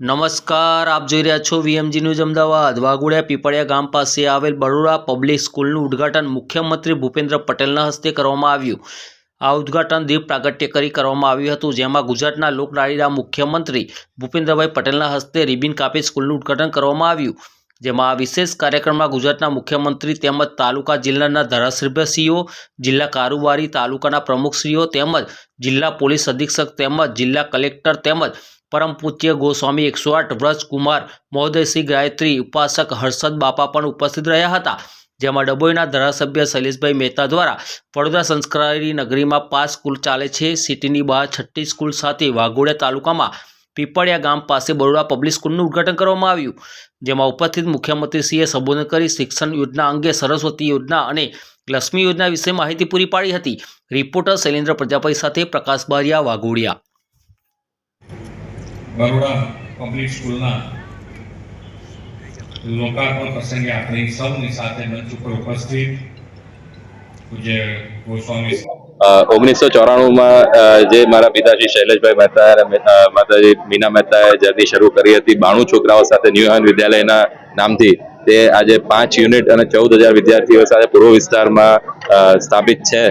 નમસ્કાર, આપ જોઈ રહ્યા છો વીએમજી ન્યૂઝ અમદાવાદ. વાઘોડિયા પીપળિયા ગામ પાસે આવેલ બરોડા પબ્લિક સ્કૂલનું ઉદ્ઘાટન મુખ્યમંત્રી ભૂપેન્દ્ર પટેલના હસ્તે કરવામાં આવ્યું. આ ઉદ્ઘાટન દીપ પ્રાગટ્ય કરી કરવામાં આવ્યું હતું, જેમાં ગુજરાતના લોકલાડીલા મુખ્યમંત્રી ભૂપેન્દ્રભાઈ પટેલના હસ્તે રિબિન કાપી સ્કૂલનું ઉદ્ઘાટન કરવામાં આવ્યું. જેમાં આ વિશેષ કાર્યક્રમમાં ગુજરાતના મુખ્યમંત્રી તેમજ તાલુકા જિલ્લાના ધારાસભ્યશ્રીઓ જિલ્લા કારોબારી તાલુકાના પ્રમુખશ્રીઓ તેમજ જિલ્લા પોલીસ અધિક્ષક તેમજ જિલ્લા કલેક્ટર તેમજ પરમ પૂજ્ય ગોસ્વામી એકસો આઠ વ્રજકુમાર મહોદયશ્રી ગાયત્રી, ઉપાસક હર્ષદ બાપા પણ ઉપસ્થિત રહ્યા હતા, જેમાં ડભોઈના ધારાસભ્ય શૈલેષભાઈ મહેતા દ્વારા વડોદરા સંસ્કારી નગરીમાં પાંચ સ્કૂલ ચાલે છે, સિટીની બહાર છઠ્ઠી સ્કૂલ સાથે વાઘોડિયા તાલુકામાં પીપળિયા ગામ પાસે બરોડા પબ્લિક સ્કૂલનું ઉદ્ઘાટન કરવામાં આવ્યું, જેમાં ઉપસ્થિત મુખ્યમંત્રીશ્રીએ સંબોધન કરી શિક્ષણ યોજના અંગે સરસ્વતી યોજના અને લક્ષ્મી યોજના વિશે માહિતી પૂરી પાડી હતી. રિપોર્ટર શૈલેન્દ્ર પ્રજાપતિ સાથે પ્રકાશ બારિયા, વાઘોડિયા. બરોડા પબ્લિક સ્કૂલના લોકાર્પણ પ્રસંગે આપણી સૌની સાથે મંચ ઉપર ઉપસ્થિત પૂજ્ય ગોસ્વામી ઓગણીસો ચોરાણુંમાં જે મારા પિતાશ્રી શૈલેષભાઈ મહેતા અને માતાજી મીના મહેતાએ જર્ની શરૂ કરી હતી, બાણું છોકરાઓ સાથે ન્યુહાન વિદ્યાલયના નામથી. તે આજે પાંચ યુનિટ અને ચૌદ હજાર વિદ્યાર્થીઓ સાથે પૂર્વ વિસ્તારમાં સ્થાપિત છે.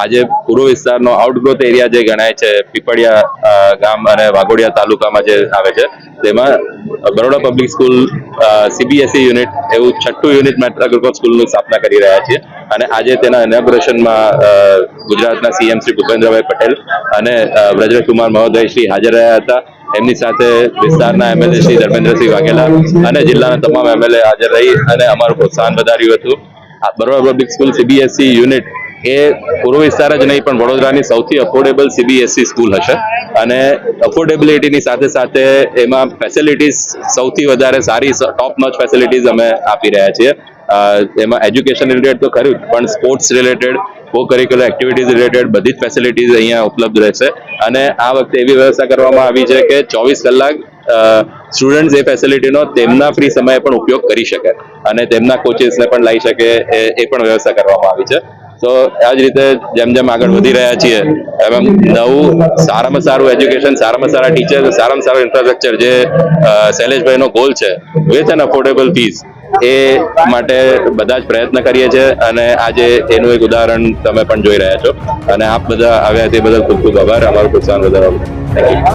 આજે પૂર્વ વિસ્તારનો આઉટગ્રોથ એરિયા જે ગણાય છે, પીપળિયા ગામ અને વાઘોડિયા તાલુકામાં જે આવે છે, તેમાં Baroda public school CBSE unit એવું છઠ્ઠું યુનિટ મેટ્રા ગ્રુપ ઓફ સ્કૂલની સ્થાપના કરી રહ્યા છીએ. અને આજે તેના ઇનોગ્રેશનમાં ગુજરાતના સીએમ શ્રી ભૂપેન્દ્રભાઈ પટેલ અને વ્રજકુમાર મહોદય શ્રી હાજર રહ્યા હતા. એમની સાથે વિસ્તારના એમએલએ શ્રી ધર્મેન્દ્રસિંહ વાઘેલા અને જિલ્લાના તમામ એમએલએ હાજર રહી અને અમારું પ્રોત્સાહન વધાર્યું હતું. Baroda public school CBSE unit એ પૂર્વ વિસ્તાર જ નહીં, પણ વડોદરાની સૌથી અફોર્ડેબલ સીબીએસઈ સ્કૂલ હશે. અને અફોર્ડેબિલિટીની સાથે સાથે એમાં ફેસિલિટીઝ સૌથી વધારે સારી ટોપ નોચ ફેસિલિટીઝ અમે આપી રહ્યા છીએ. એમાં એજ્યુકેશન રિલેટેડ તો ખરું પણ sports related co curricular activities related બધી જ ફેસિલિટીઝ અહીંયા ઉપલબ્ધ રહેશે. અને આ વખતે એવી વ્યવસ્થા કરવામાં આવી છે કે ચોવીસ કલાક સ્ટુડન્ટ્સ એ ફેસિલિટીનો તેમના ફ્રી સમયે પણ ઉપયોગ કરી શકે. અને તેમના કોચિસને પણ લઈ શકે એ પણ વ્યવસ્થા કરવામાં આવી છે. તો આ જ રીતે જેમ જેમ આગળ વધી રહ્યા છીએ, એમ એમ નવું સારામાં સારું એજ્યુકેશન સારામાં સારા ટીચર સારામાં સારું ઇન્ફ્રાસ્ટ્રક્ચર જે શૈલેષભાઈનો ગોલ છે વિથ એન અફોર્ડેબલ ફીસ એ માટે બધા જ પ્રયત્ન કરીએ છીએ અને આજે એનું એક ઉદાહરણ તમે પણ જોઈ રહ્યા છો. અને આપ બધા આવ્યા તે બદલ ખૂબ ખૂબ આભાર. અમારું પ્રોત્સાહન વધારવા થેન્ક યુ